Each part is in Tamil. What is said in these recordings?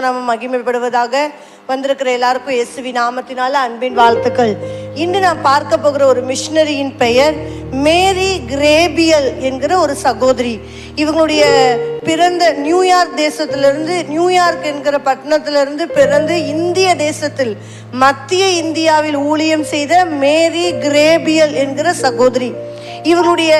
நாம மகிமைப்படுவதாக வந்திருக்கிற எல்லாருக்கும் இயேசுவி நாமத்தினால அன்பின் வாழ்த்துக்கள். இன்று நான் பார்க்க போகிற ஒரு மிஷினரியின் பெயர் மேரி கிரேபியல் என்கிற ஒரு சகோதரி. இவங்களுடைய பிறந்த நியூயார்க் தேசத்திலிருந்து நியூயார்க் என்கிற பட்டணத்திலிருந்து பிறந்து இந்திய தேசத்தில் மத்திய இந்தியாவில் ஊழியம் செய்த மேரி கிரேபியல் என்கிற சகோதரி. இவருடைய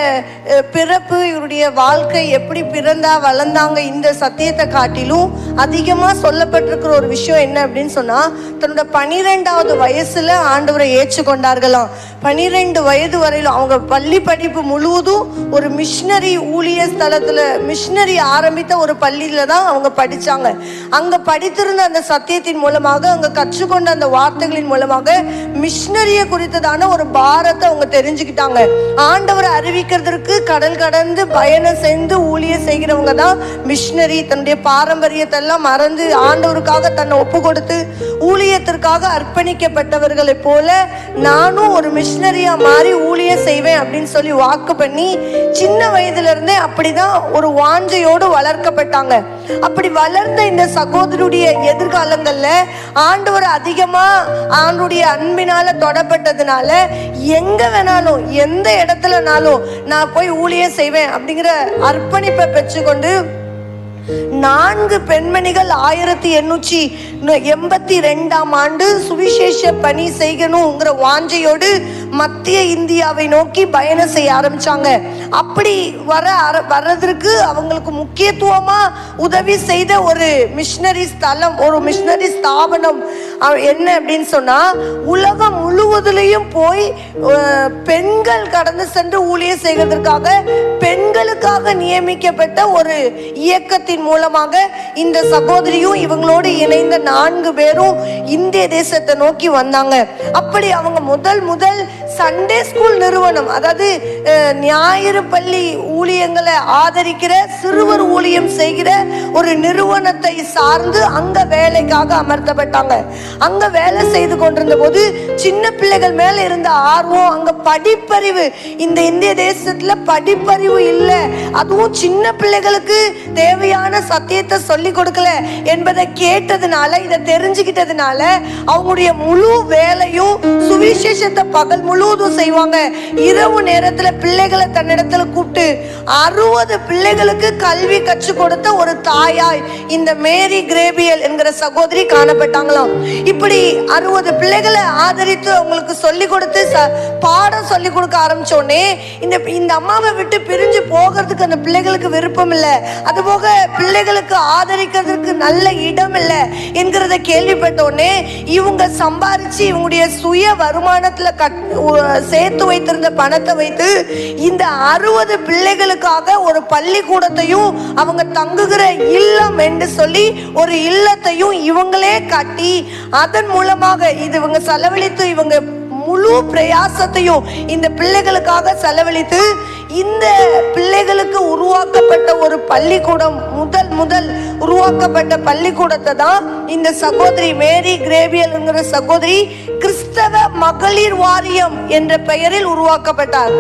பிறப்பு இவருடைய வாழ்க்கை எப்படி பிறந்தா வளர்ந்தாங்க இந்த சத்தியத்தை காட்டிலும் அதிகமாக சொல்லப்பட்டிருக்கிற ஒரு விஷயம் என்ன அப்படின்னு சொன்னால் தன்னோட பனிரெண்டாவது வயசுல ஆண்டவரை ஏற்றுக்கொண்டார்களாம். பனிரெண்டு வயது வரையிலும் அவங்க பள்ளி படிப்பு முழுவதும் ஒரு மிஷினரி ஊழிய ஸ்தலத்தில் மிஷினரி ஆரம்பித்த ஒரு பள்ளியில தான் அவங்க படித்தாங்க அங்கே படித்திருந்த அந்த சத்தியத்தின் மூலமாக அங்கே கற்றுக்கொண்ட அந்த வார்த்தைகளின் மூலமாக மிஷினரியை குறித்ததான ஒரு பாரத்தை அவங்க தெரிஞ்சுக்கிட்டாங்க. ஆண்ட ஆண்டவர் அறிவிக்கிறதுக்கு கடல் கடந்து பயணம் செய்து ஊழியம் செய்கிறவங்க தான் மிஷினரி தன்னுடைய பாரம்பரியத்தை எல்லாம் மறந்து ஆண்டவருக்காக தன்னை ஒப்பு கொடுத்து ஊழியத்திற்காக அர்ப்பணிக்கப்பட்டவர்களைப் போல நானும் ஒரு மிஷினரியா மாறி ஊழியம் செய்வேன் அப்படின்னு சொல்லி வாக்கு பண்ணி சின்ன வயதுல இருந்தே அப்படிதான் ஒரு வாஞ்சையோடு வளர்க்கப்பட்டாங்க. அப்படி வளர்ந்த இந்த சகோதரருடைய எதிர்காலங்கள்ல ஆண்டவர் அதிகமா ஆண்டுடைய அன்பினால தொடப்பட்டதுனால எங்க வேணாலும் எந்த இடத்துலனாலும் நான் போய் ஊழியம் செய்வேன் அப்படிங்கிற அர்ப்பணிப்பை பெற்றுக்கொண்டு நான்கு பெண்மணிகள் ஆயிரத்தி எண்ணூற்றி எண்பத்தி ரெண்டாம் ஆண்டு சுவிசேஷ பணி செய்யணுங்கிற வாஞ்சையோடு மத்திய இந்தியாவை நோக்கி பயணம் செய்ய ஆரம்பிச்சாங்க. அப்படி வர வர்றதற்கு அவங்களுக்கு முக்கியத்துவமா உதவி செய்த ஒரு மிஷினரி ஸ்தலம் ஒரு மிஷினரி ஸ்தாபனம். என்ன அப்படின்னு சொன்னா உலகம் முழுவதுலையும் போய் பெண்கள் கடந்து சென்று ஊழியர் செய்வதற்காக பெண்களுக்காக நியமிக்கப்பட்ட ஒரு இயக்கத்தின் மூலம் மூலமாக இந்த சகோதரியும் இவங்களோடு இணைந்த நான்கு பேரும் இந்திய தேசத்தை நோக்கி வந்தாங்க. அப்படி அவங்க முதல் முதல் சண்டே ஸ்கூல் நிறுவனம் அதாவது ஞாயிறு பள்ளி ஊழியங்களை ஆதரிக்கிற சிறுவர் ஊழியம் செய்கிற ஒரு நிறுவனத்தை சார்ந்து அங்க வேலைக்காக அமர்த்தப்பட்டாங்க. அங்க வேலை செய்து கொண்டிருந்த போது சின்ன பிள்ளைகள் மேல இருந்த ஆர்வம் அங்க படிப்பறிவு இந்த இந்திய தேசத்துல படிப்பறிவு இல்லை. அதுவும் சின்ன பிள்ளைகளுக்கு தேவையான சத்தியத்தை சொல்லி கொடுக்கல என்பதை கேட்டதுனால இதை தெரிஞ்சுக்கிட்டதுனால அவங்களுடைய முழு வேலையும் சுவிசேஷத்தை பகல் முழுவதும் செய்வாங்க. இரவு நேரத்துல பிள்ளைகளை தன்னிடத்துல கூப்பிட்டு அறுபது பிள்ளைகளுக்கு கல்வி கற்றுக் கொடுத்த ஒரு தாயாய் இந்த மேரி கிரேபியல் என்கிற சகோதரி காணப்பட்டாங்களாம். இப்படி அறுபது பிள்ளைகளை ஆதரித்து அவங்களுக்கு சொல்லி கொடுத்து பாடம் சொல்லி கொடுக்க ஆரம்பிச்ச உடனே இந்த இந்த அம்மாவை விட்டு பிரிஞ்சு போகிறதுக்கு அந்த பிள்ளைகளுக்கு விருப்பம் இல்லை. அதுபோக பிள்ளைகளுக்கு ஆதரிக்கிறதுக்கு நல்ல இடம் இல்லை என்கிறத கேள்விப்பட்ட உடனே இவங்க சம்பாரிச்சு இவங்களுடைய சுய வருமானத்துல கட் சேர்த்து வைத்திருந்த பணத்தை வைத்து இந்த அறுபது பிள்ளைகளுக்காக ஒரு பள்ளிக்கூடத்தையும் அவங்க தங்குகிற இல்லம் என்று சொல்லி ஒரு இல்லத்தையும் இவங்களே கட்டி அதன் மூலமாக இது இவங்க செலவழித்து இவங்க முழு பிரயாசத்தையும் இந்த பிள்ளைகளுக்காக செலவழித்து இந்த பிள்ளைகளுக்கு உருவாக்கப்பட்ட ஒரு பள்ளிக்கூடம் முதல் முதல் உருவாக்கப்பட்ட பள்ளிக்கூடத்தை தான் இந்த சகோதரி மேரி கிரேவியல்ங்கிற சகோதரி கிறிஸ்தவ மகளிர் வாரியம் என்ற பெயரில் உருவாக்கப்பட்டார்.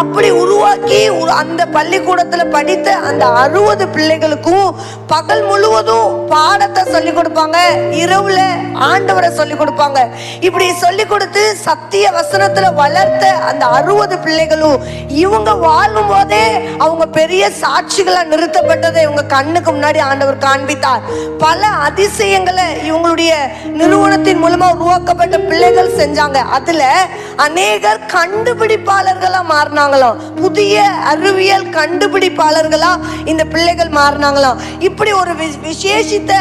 அப்படி உருவாக்கி அந்த பள்ளிக்கூடத்துல படித்த அந்த அறுபது பிள்ளைகளுக்கும் பகல் முழுவதும் பாடத்தை சொல்லி கொடுப்பாங்க. இரவுல ஆண்டவரை சொல்லி கொடுப்பாங்க. இப்படி சொல்லி கொடுத்து சத்திய வசனத்துல வளர்த்த அந்த அறுபது பிள்ளைகளும் இவங்க வாழும் போதே அவங்க பெரிய சாட்சிகளா நிறுத்தப்பட்டதை இவங்க கண்ணுக்கு முன்னாடி ஆண்டவர் காண்பித்தார். பல அதிசயங்களை இவங்களுடைய நிறுவனத்தின் மூலமா உருவாக்கப்பட்ட பிள்ளைகள் செஞ்சாங்க. அதுல அநேகர் கண்டுபிடிப்பாளர்களா மாறினாங்களாம் புதிய அறிவியல் கண்டுபிடிப்பாளர்களா இந்த பிள்ளைகள் மாறினாங்களாம் இப்படி ஒரு வி- விசேஷித்த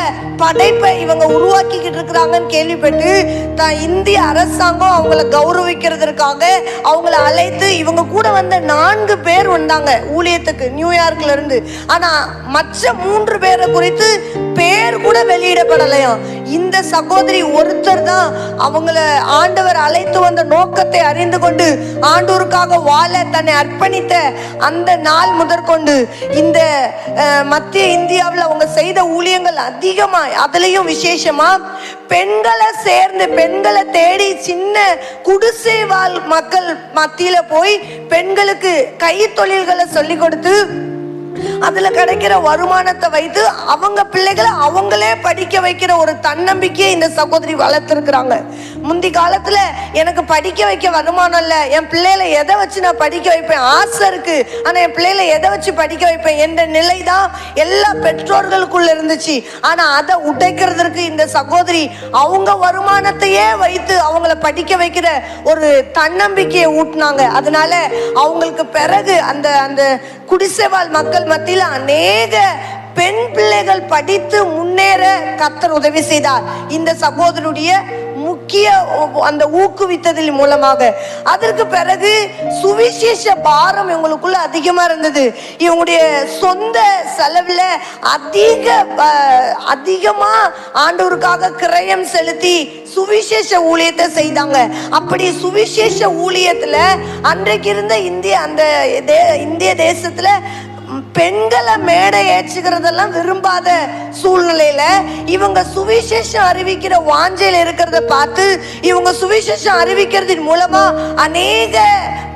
படைப்பை இவங்க உருவாக்கிக்கிட்டு இருக்கிறாங்கன்னு கேள்விப்பட்டு தான் இந்திய அரசாங்கம் அவங்கள கௌரவிக்கிறதுக்காக அவங்கள அழைத்து இவங்க கூட வந்த நான்கு பேர் வந்தாங்க ஊழியத்துக்கு நியூயார்க்ல இருந்து ஆனா மற்ற மூன்று பேரை குறித்து பேர் கூட வெளியிடப்படலையாம் இந்த சகோதரி ஒருத்தர் தான் அவங்கள ஆண்டவர் அழைத்து வந்த நோக்கத்தை அறிந்து கொண்டு ஆண்டோருக்காக வாழ தன்னை அர்ப்பணித்த அந்த நாள் முதற்கொண்டு இந்த மத்திய இந்தியாவில் அவங்க செய்த ஊழியங்கள் அதிகமா அதுலயும் விசேஷமா பெண்களை சேர்ந்து பெண்களை தேடி சின்ன குடிசை வாழ் மக்கள் மத்தியில போய் பெண்களுக்கு கை தொழில்களை சொல்லி கொடுத்து அதுல கிடைக்கிற வருமானத்தை வைத்து அவங்க பிள்ளைகளை அவங்களே படிக்க வைக்கிற ஒரு தன்னம்பிக்கையை இந்த சகோதரி வளர்த்துருக்குறாங்க. முந்தி காலத்துல எனக்கு படிக்க வைக்க வருமானம் இல்ல என் பிள்ளைகளை எதை வச்சு நான் படிக்க வைப்பேன்? ஆசை இருக்கு. ஆனா என் பிள்ளைகளை எதை வச்சு படிக்க வைப்பேன்? என்ற நிலை தான் எல்லா பெற்றோர்களுக்குள்ள இருந்துச்சு. ஆனா அதை உடைக்கிறதுக்கு இந்த சகோதரி அவங்க வருமானத்தையே வைத்து அவங்கள படிக்க வைக்கிற ஒரு தன்னம்பிக்கையை ஊட்டினாங்க. அதனால அவங்களுக்கு பிறகு அந்த அந்த குடிசைவாழ் மக்கள் மத்தியில் அநேக பெண் பிள்ளைகள் படித்து முன்னேற கத்தர் உதவி செய்தார். இந்த சகோதரனுடைய முக்கிய அந்த ஊக்குவித்ததில் மூலமாக. அதற்கு பிறகு சுவிசேஷ பாரம் இவங்களுக்குள்ள அதிகமா இருந்தது. இவங்களுடைய சொந்த செலவுல அதிக அதிகமாக அதிகமா ஆண்டவருக்காக கிரயம் செலுத்தி சுவிசேஷ ஊழியத்தை செய்தாங்க. அப்படி சுவிசேஷ ஊழியத்துல அன்றைக்கு இருந்த இந்திய அந்த தே- இந்திய தேசத்துல பெண்களை மேடை ஏற்றுகிறதெல்லாம் விரும்பாத சூழ்நிலையில இவங்க சுவிசேஷம் அறிவிக்கிற வாஞ்சையில இருக்கிறத பார்த்து இவங்க சுவிசேஷம் அறிவிக்கிறதின் மூலமா அநேக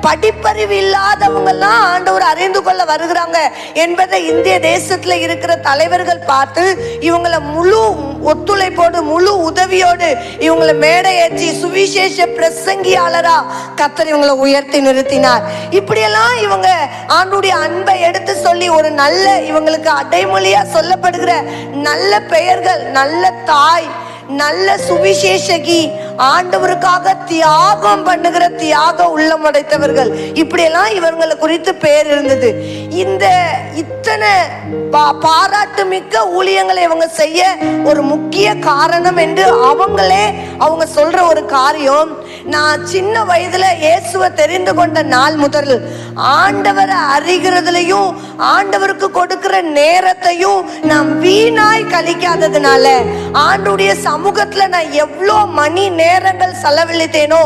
படிப்பறிவு இல்லாதவங்கெல்லாம் ஆண்டவர் அறிந்து கொள்ள வருகிறாங்க என்பதை இந்திய தேசத்துல இருக்கிற தலைவர்கள் பார்த்து இவங்களை முழு ஒத்துழைப்போடு முழு உதவியோடு இவங்களை மேடை ஏற்றி சுவிசேஷ பிரசங்கியாளரா கத்தர் இவங்களை உயர்த்தி நிறுத்தினார். இப்படியெல்லாம் இவங்க ஆண்டுடைய அன்பை எடுத்து சொல்லி ஒரு நல்ல இவங்களுக்கு அடைமொழியா சொல்லப்படுகிற நல்ல பெயர்கள் நல்ல தாய் நல்ல சுவிசேஷகி ஆண்டவருக்காக தியாகம் பண்ணுகிற தியாக உள்ளமடைத்தவர்கள் இப்படியெல்லாம் இவங்களை குறித்து பேர் இருந்தது. இந்த இத்தனை பா- பாராட்டு மிக்க ஊழியங்களை இவங்க செய்ய ஒரு முக்கிய காரணம் என்று அவங்களே அவங்க சொல்ற ஒரு காரியம் நான் சின்ன வயதுல இயேசுவை தெரிந்து கொண்ட நாள் முதல் ஆண்டவரை அறிகிறதுலையும் ஆண்டவருக்கு கொடுக்கிற நேரத்தையும் நான் வீணாய் கழிக்காததுனால ஆண்டுடைய சமூகத்துல நான் எவ்வளோ மணி நேரங்கள் செலவழித்தேனோ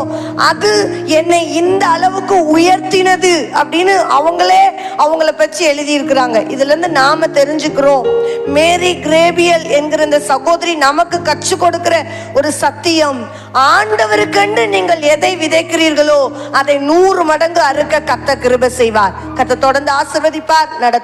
அது என்னை இந்த அளவுக்கு உயர்த்தினது அப்படின்னு அவங்களே அவங்கள பற்றி எழுதியிருக்கிறாங்க. இதுல இருந்து நாம தெரிஞ்சுக்கிறோம். மேரி கிரேபியல் என்கிற இந்த சகோதரி நமக்கு கற்றுக் கொடுக்கிற ஒரு சத்தியம். ஆண்டவருக்கென்று நீங்கள் எதை விதைக்கிறீர்களோ அதை நூறு மடங்கு அறுக்க கத்த கிருப செய்வார். கத்த தொடர்ந்து ஆசிர்வதிப்பார் நட